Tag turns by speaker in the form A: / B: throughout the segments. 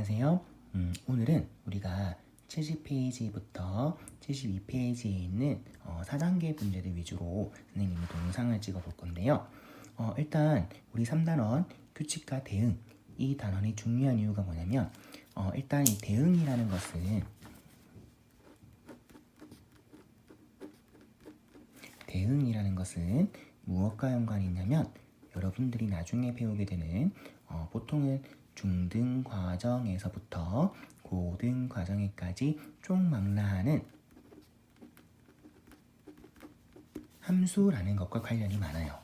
A: 안녕하세요. 음, 오늘은 우리가 70페이지부터 72페이지에 있는 어, 4단계 문제들 위주로 선생님이 동영상을 찍어 볼 건데요. 어, 일단 우리 3단원 규칙과 대응 이 단원이 중요한 이유가 뭐냐면 어, 일단 이 대응이라는 것은 대응이라는 것은 무엇과 연관이 있냐면 여러분들이 나중에 배우게 되는 어, 보통은 중등 과정에서부터 고등 과정에까지 총망라하는 함수라는 것과 관련이 많아요.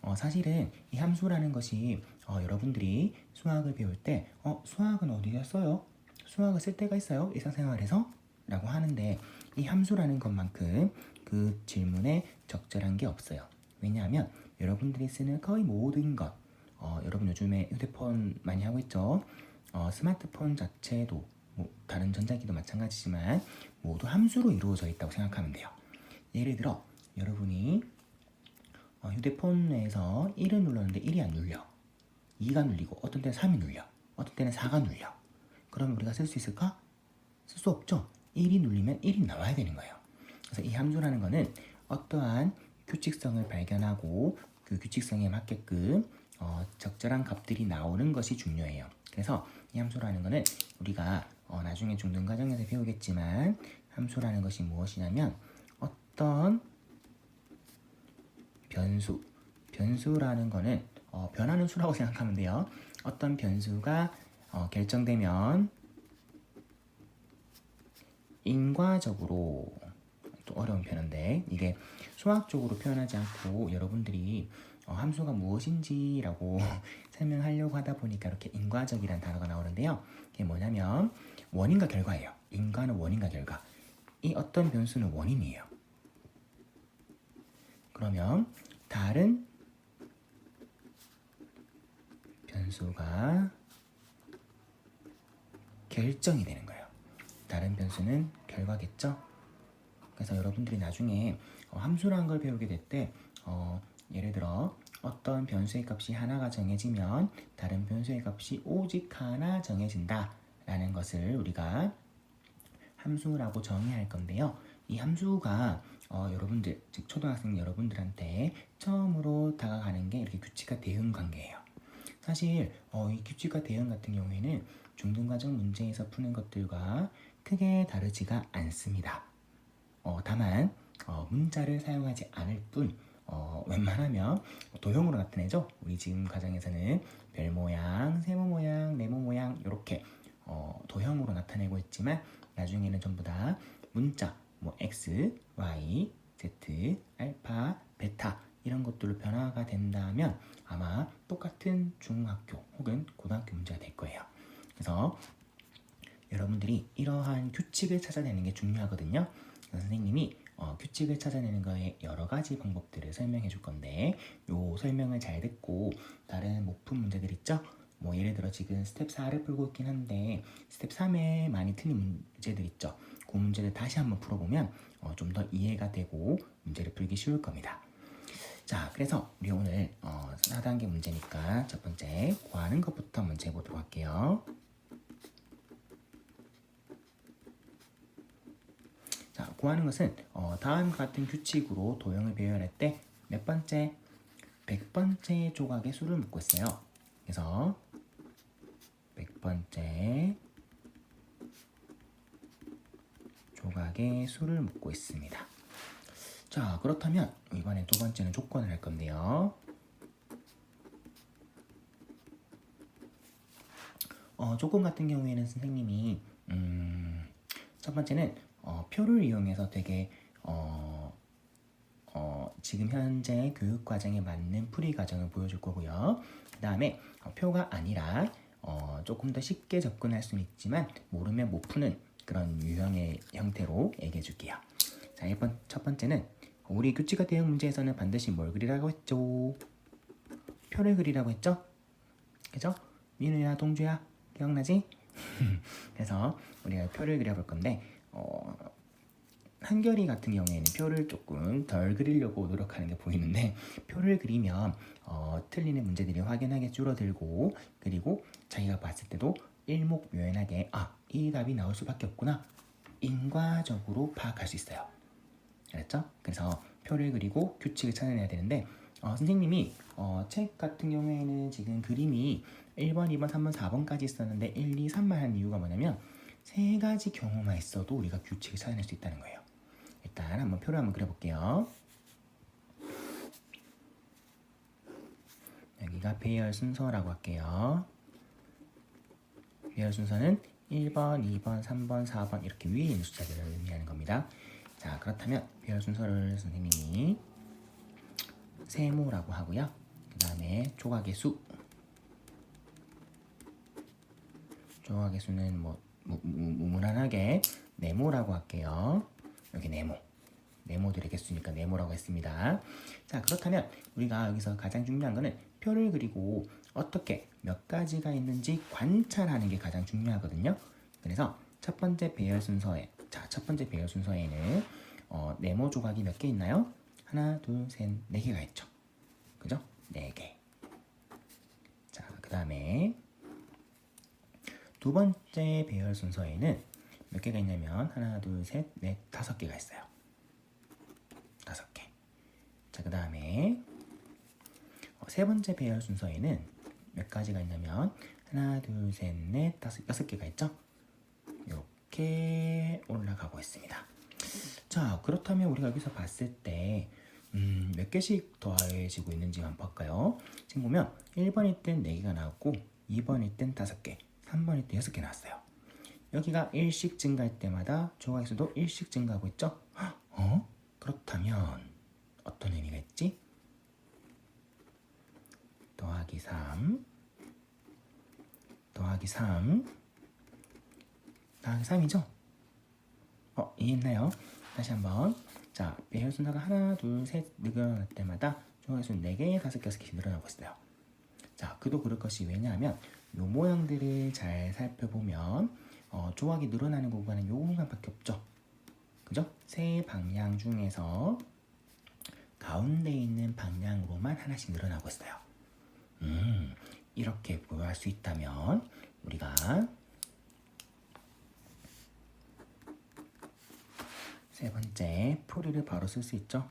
A: 어, 사실은 이 함수라는 것이 어, 여러분들이 수학을 배울 때 어, 수학은 어디서 써요? 수학을 쓸 때가 있어요? 일상생활에서? 라고 하는데 이 함수라는 것만큼 그 질문에 적절한 게 없어요. 왜냐하면 여러분들이 쓰는 거의 모든 것, 어, 여러분 요즘에 휴대폰 많이 하고 있죠? 어, 스마트폰 자체도 뭐 다른 전자기도 마찬가지지만 모두 함수로 이루어져 있다고 생각하면 돼요. 예를 들어 여러분이 어, 휴대폰에서 1을 눌렀는데 1이 안 눌려. 2가 눌리고 어떤 때는 3이 눌려. 어떤 때는 4가 눌려. 그러면 우리가 쓸 수 있을까? 쓸 수 없죠. 1이 눌리면 1이 나와야 되는 거예요. 그래서 이 함수라는 거는 어떠한 규칙성을 발견하고 그 규칙성에 맞게끔 어, 적절한 값들이 나오는 것이 중요해요. 그래서 이 함수라는 거는 우리가 어, 나중에 중등 과정에서 배우겠지만 함수라는 것이 무엇이냐면 어떤 변수, 변수라는 거는 어, 변하는 수라고 생각하면 돼요. 어떤 변수가 어, 결정되면 인과적으로 또 어려운 표현인데 이게 수학적으로 표현하지 않고 여러분들이 어, 함수가 무엇인지라고 설명하려고 하다 보니까 이렇게 인과적이라는 단어가 나오는데요. 이게 뭐냐면 원인과 결과예요. 인과는 원인과 결과. 이 어떤 변수는 원인이에요. 그러면 다른 변수가 결정이 되는 거예요. 다른 변수는 결과겠죠? 그래서 여러분들이 나중에 어, 함수라는 걸 배우게 될때 어, 예를 들어 어떤 변수의 값이 하나가 정해지면 다른 변수의 값이 오직 하나 정해진다 라는 것을 우리가 함수라고 정의할 건데요. 이 함수가 어, 여러분들 즉 초등학생 여러분들한테 처음으로 다가가는 게 이렇게 규칙과 대응 관계예요. 사실 어, 이 규칙과 대응 같은 경우에는 중등과정 문제에서 푸는 것들과 크게 다르지가 않습니다. 어, 다만 어, 문자를 사용하지 않을 뿐 어, 웬만하면 도형으로 나타내죠. 우리 지금 과정에서는 별 모양, 세모 모양, 네모 모양 이렇게 어, 도형으로 나타내고 있지만 나중에는 전부 다 문자, 뭐 x, y, z, 알파, 베타 이런 것들로 변화가 된다면 아마 똑같은 중학교 혹은 고등학교 문제가 될 거예요. 그래서 여러분들이 이러한 규칙을 찾아내는 게 중요하거든요. 선생님이 어, 규칙을 찾아내는 거에 여러 가지 방법들을 설명해 줄 건데 요 설명을 잘 듣고 다른 모품 문제들 있죠? 뭐 예를 들어 지금 스텝 4를 풀고 있긴 한데 스텝 3에 많이 틀린 문제들 있죠? 그 문제를 다시 한번 풀어보면 어, 좀 더 이해가 되고 문제를 풀기 쉬울 겁니다. 자, 그래서 우리 오늘 어, 4단계 문제니까 첫 번째 구하는 것부터 문제 보도록 할게요. 자, 구하는 것은 어, 다음과 같은 규칙으로 도형을 배열할 때 몇 번째, 백 번째 조각의 수를 묻고 있어요. 그래서 백 번째 조각의 수를 묻고 있습니다. 자, 그렇다면 이번에 두 번째는 조건을 할 건데요. 어, 조건 같은 경우에는 선생님이 음, 첫 번째는 어, 표를 이용해서 되게 어, 어, 지금 현재 교육 과정에 맞는 풀이 과정을 보여줄 거고요. 그 다음에 어, 표가 아니라 어, 조금 더 쉽게 접근할 수는 있지만 모르면 못 푸는 그런 유형의 형태로 얘기해 줄게요. 자, 1번, 첫 번째는 우리 규칙과 대응 문제에서는 반드시 뭘 그리라고 했죠? 표를 그리라고 했죠? 그죠? 민우야, 동주야, 기억나지? 그래서 우리가 표를 그려볼 건데 어, 한결이 같은 경우에는 표를 조금 덜 그리려고 노력하는 게 보이는데 표를 그리면 어, 틀리는 문제들이 확연하게 줄어들고 그리고 자기가 봤을 때도 일목묘연하게 아, 이 답이 나올 수밖에 없구나. 인과적으로 파악할 수 있어요. 알았죠? 그래서 표를 그리고 규칙을 찾아내야 되는데 어, 선생님이 어, 책 같은 경우에는 지금 그림이 1번, 2번, 3번, 4번까지 있었는데 1, 2, 3만 한 이유가 뭐냐면 세 가지 경우만 있어도 우리가 규칙을 찾아낼 수 있다는 거예요. 일단 한번 표를 한번 그려볼게요. 여기가 배열 순서라고 할게요. 배열 순서는 1번, 2번, 3번, 4번 이렇게 위에 있는 숫자들을 의미하는 겁니다. 자, 그렇다면 배열 순서를 선생님이 세모라고 하고요. 그 다음에 조각의 수. 조각의 수는 뭐 무, 무, 무난하게 네모라고 할게요. 여기 네모. 네모들의 개수니까 네모라고 했습니다. 자, 그렇다면 우리가 여기서 가장 중요한 거는 표를 그리고 어떻게 몇 가지가 있는지 관찰하는 게 가장 중요하거든요. 그래서 첫 번째 배열 순서에 자, 첫 번째 배열 순서에는 어, 네모 조각이 몇 개 있나요? 하나, 둘, 셋, 네 개가 있죠. 그죠? 네 개. 자, 그 다음에 두 번째 배열 순서에는 몇 개가 있냐면 하나, 둘, 셋, 넷, 다섯 개가 있어요. 다섯 개. 자, 그 다음에 어, 세 번째 배열 순서에는 몇 가지가 있냐면 하나, 둘, 셋, 넷, 다섯, 여섯 개가 있죠. 이렇게 올라가고 있습니다. 자, 그렇다면 우리가 여기서 봤을 때 음, 몇 개씩 더해지고 있는지 한번 볼까요? 지금 보면 1번일 땐 4개가 나왔고 2번일 땐 5개, 3번일 때 6개 나왔어요. 여기가 1씩 증가할 때마다 조각의 수도 1씩 증가하고 있죠? 어? 그렇다면 어떤 의미가 있지? 더하기 3 더하기 3 더하기 3이죠? 어, 이해했나요? 다시 한번 자, 배열 순서가 하나, 둘, 셋 늘어날 때마다 조각의 수는 4개, 5개, 6개씩 늘어나고 있어요. 자, 그도 그럴 것이 왜냐하면 요 모양들을 잘 살펴보면 어, 조각이 늘어나는 구간은 요 공간밖에 없죠. 그죠? 세 방향 중에서 가운데 있는 방향으로만 하나씩 늘어나고 있어요. 음, 이렇게 보유할 수 있다면 우리가 세 번째 풀이를 바로 쓸 수 있죠.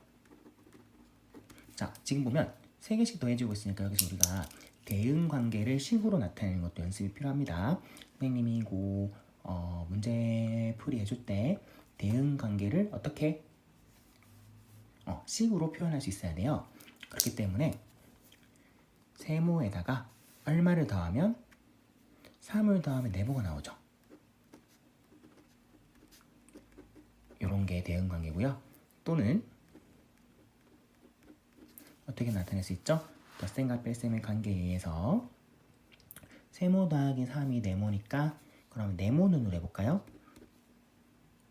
A: 자, 지금 보면 세 개씩 더해지고 있으니까 여기서 우리가 대응 관계를 식으로 나타내는 것도 연습이 필요합니다. 선생님이 고 어, 문제 풀이 해줄 때 대응 관계를 어떻게 어, 식으로 표현할 수 있어야 돼요. 그렇기 때문에 세모에다가 얼마를 더하면 3을 더하면 네모가 나오죠. 이런 게 대응 관계고요. 또는 어떻게 나타낼 수 있죠? 덧셈과 뺄셈의 관계에 의해서 세모 더하기 3이 네모니까 그럼 네모는으로 해볼까요?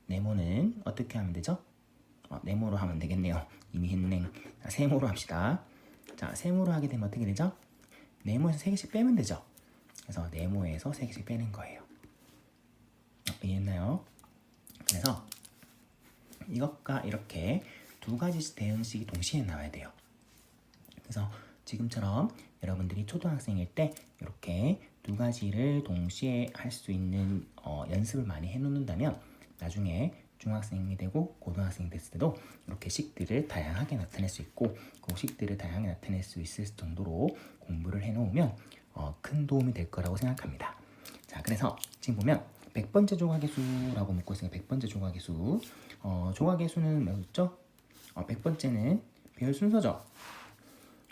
A: 네모는 어떻게 하면 되죠? 어, 네모로 하면 되겠네요. 이미 했네. 자, 세모로 합시다. 자, 세모로 하게 되면 어떻게 되죠? 네모에서 3개씩 빼면 되죠. 그래서 네모에서 3개씩 빼는 거예요. 어, 이해했나요? 그래서 이것과 이렇게 두 가지 대응식이 동시에 나와야 돼요. 그래서 지금처럼 여러분들이 초등학생일 때 이렇게 두 가지를 동시에 할 수 있는 어, 연습을 많이 해놓는다면 나중에 중학생이 되고 고등학생이 됐을 때도 이렇게 식들을 다양하게 나타낼 수 있고 그 식들을 다양하게 나타낼 수 있을 정도로 공부를 해놓으면 어, 큰 도움이 될 거라고 생각합니다. 자, 그래서 지금 보면 100번째 조각의 수라고 묻고 있으니까 100번째 조각의 수. 어, 조각의 수는 뭐였죠? 어, 100번째는 배열 순서죠.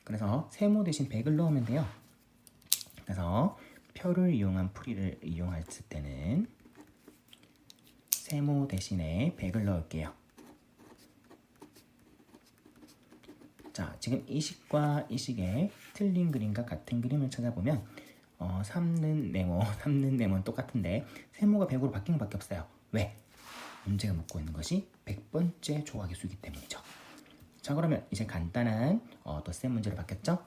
A: 그래서 세모 대신 100을 넣으면 돼요. 그래서 표를 이용한 풀이를 이용했을 때는 세모 대신에 100을 넣을게요. 자, 지금 이 식과 이 식의 틀린 그림과 같은 그림을 찾아보면 어, 3는 네모, 3는 네모는 똑같은데 세모가 100으로 바뀐 것밖에 없어요. 왜? 문제가 묻고 있는 것이 100번째 조각의 수이기 때문이죠. 자 그러면 이제 간단한 어, 덧셈 문제로 바뀌었죠?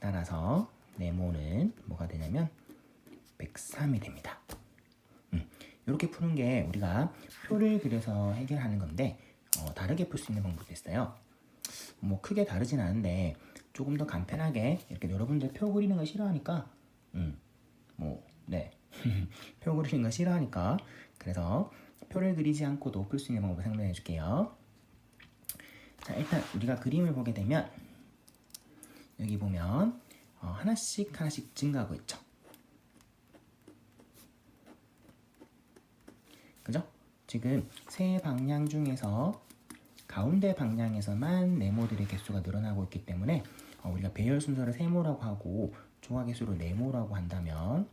A: 따라서 네모는 뭐가 되냐면 103이 됩니다. 음, 이렇게 푸는 게 우리가 표를 그려서 해결하는 건데 어, 다르게 풀 수 있는 방법도 있어요. 뭐 크게 다르진 않은데 조금 더 간편하게 이렇게 여러분들 표 그리는 거 싫어하니까 음, 뭐 네. 표 그리는 거 싫어하니까. 그래서 표를 그리지 않고도 풀 수 있는 방법을 설명해 줄게요. 자, 일단 우리가 그림을 보게 되면 여기 보면 어, 하나씩 하나씩 증가하고 있죠. 그죠? 지금 세 방향 중에서 가운데 방향에서만 네모들의 개수가 늘어나고 있기 때문에 어, 우리가 배열 순서를 세모라고 하고 조각 개수를 네모라고 한다면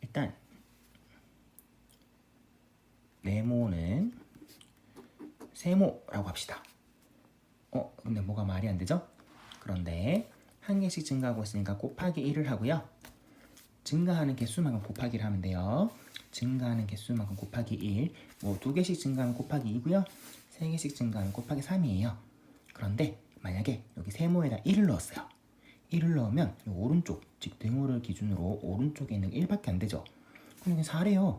A: 일단 네모는 세모라고 합시다. 어, 근데 뭐가 말이 안 되죠? 그런데 한 개씩 증가하고 있으니까 곱하기 1을 하고요. 증가하는 개수만큼 곱하기를 하면 돼요. 증가하는 개수만큼 곱하기 1. 뭐 두 개씩 증가하면 곱하기 2고요. 세 개씩 증가하면 곱하기 3이에요. 그런데 만약에 여기 세모에다 1을 넣었어요. 1을 넣으면 이 오른쪽, 즉 네모를 기준으로 오른쪽에 있는 게 1밖에 안 되죠. 그럼 이게 4래요.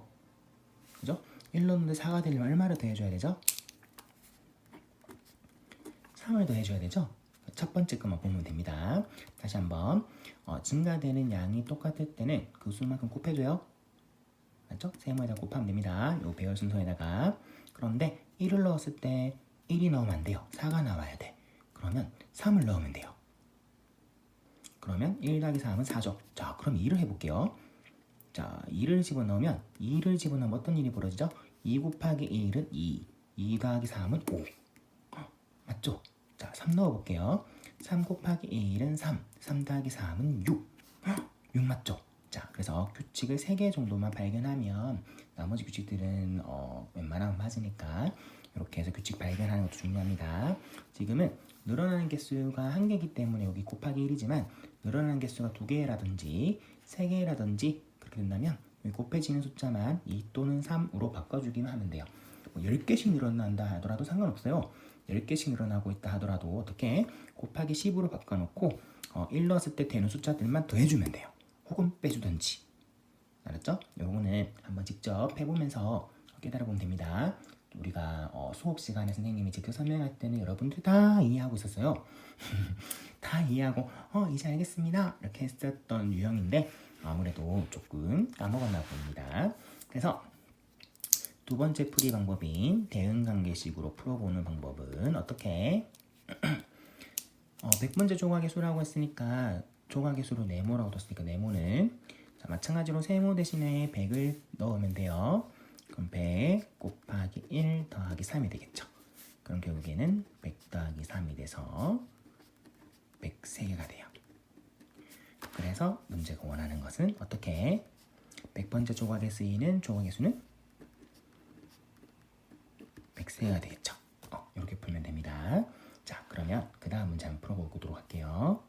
A: 그죠? 1 넣었는데 4가 되려면 얼마를 더해줘야 되죠? 3을 더해줘야 되죠? 첫 번째 것만 보면 됩니다. 다시 한번 어, 증가되는 양이 똑같을 때는 그 수만큼 곱해줘요. 맞죠? 세모에다 곱하면 됩니다. 요 배열 순서에다가 그런데 1을 넣었을 때 1이 넣으면 안 돼요. 4가 나와야 돼. 그러면 3을 넣으면 돼요. 그러면 1 더하기 3은 4죠. 자, 그럼 2를 해볼게요. 자, 2를 집어넣으면 2를 집어넣으면 어떤 일이 벌어지죠? 2 곱하기 1은 2, 2 더하기 3은 5. 맞죠? 자, 3 넣어볼게요. 3 곱하기 1은 3, 3 더하기 3은 6. 6 맞죠? 자, 그래서 규칙을 3개 정도만 발견하면 나머지 규칙들은 어, 웬만하면 맞으니까 이렇게 해서 규칙 발견하는 것도 중요합니다. 지금은 늘어나는 개수가 한 개이기 때문에 여기 곱하기 1이지만 늘어나는 개수가 두 개라든지 세 개라든지 그렇게 된다면 곱해지는 숫자만 2 또는 3으로 바꿔주기만 하면 돼요. 뭐 10개씩 늘어난다 하더라도 상관없어요. 10개씩 늘어나고 있다 하더라도 어떻게 곱하기 10으로 바꿔놓고 어, 1 넣었을 때 되는 숫자들만 더해주면 돼요. 혹은 빼주든지. 알았죠? 요거는 한번 직접 해보면서 깨달아보면 됩니다. 우리가 어, 수업 시간에 선생님이 직접 설명할 때는 여러분들 다 이해하고 있었어요. 다 이해하고 어 이제 알겠습니다 이렇게 했었던 유형인데 아무래도 조금 까먹었나 봅니다. 그래서 두 번째 풀이 방법인 대응 관계식으로 풀어보는 방법은 어떻게? 어, 100번째 조각의 수라고 했으니까 조각의 수로 네모라고 뒀으니까 네모는 자, 마찬가지로 세모 대신에 100을 넣으면 돼요. 그럼 100 곱하기 1 더하기 3이 되겠죠. 그럼 결국에는 100 더하기 3이 돼서 103개가 돼요. 그래서 문제가 원하는 것은 어떻게 100번째 조각에 쓰이는 조각의 수는 103개가 되겠죠. 어, 이렇게 풀면 됩니다. 자, 그러면 그 다음 문제 한번 풀어보도록 할게요.